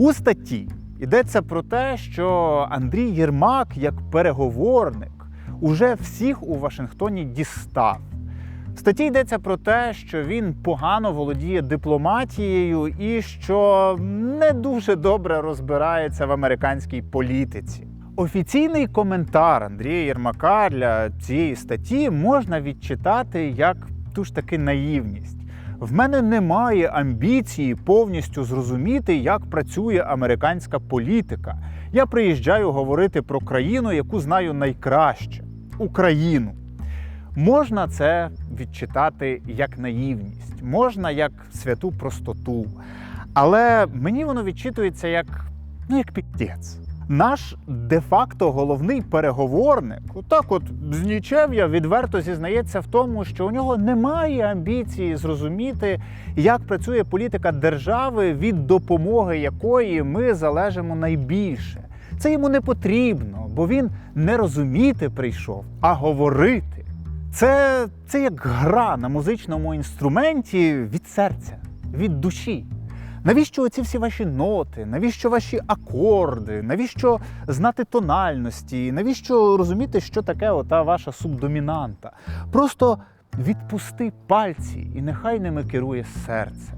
У статті йдеться про те, що Андрій Єрмак, як переговорник, уже всіх у Вашингтоні дістав. В статті йдеться про те, що він погано володіє дипломатією і що не дуже добре розбирається в американській політиці. Офіційний коментар Андрія Єрмака для цієї статті можна відчитати як ту ж таки наївність. В мене немає амбіції повністю зрозуміти, як працює американська політика. Я приїжджаю говорити про країну, яку знаю найкраще Україну. Можна це відчитати як наївність, можна як святу простоту. Але мені воно відчитується як, ну, як підтець. Наш де-факто головний переговорник, отак от з нічев'я відверто зізнається в тому, що у нього немає амбіції зрозуміти, як працює політика держави, від допомоги якої ми залежимо найбільше. Це йому не потрібно, бо він не розуміти прийшов, а говорити. Це, це як гра на музичному інструменті від серця, від душі. Навіщо оці всі ваші ноти? Навіщо ваші акорди? Навіщо знати тональності? Навіщо розуміти, що таке ота ваша субдомінанта? Просто відпусти пальці, і нехай ними керує серце.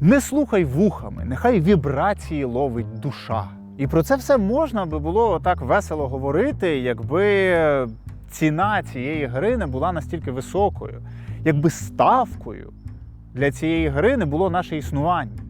Не слухай вухами, нехай вібрації ловить душа. І про це все можна би було так весело говорити, якби ціна цієї гри не була настільки високою, якби ставкою для цієї гри не було наше існування.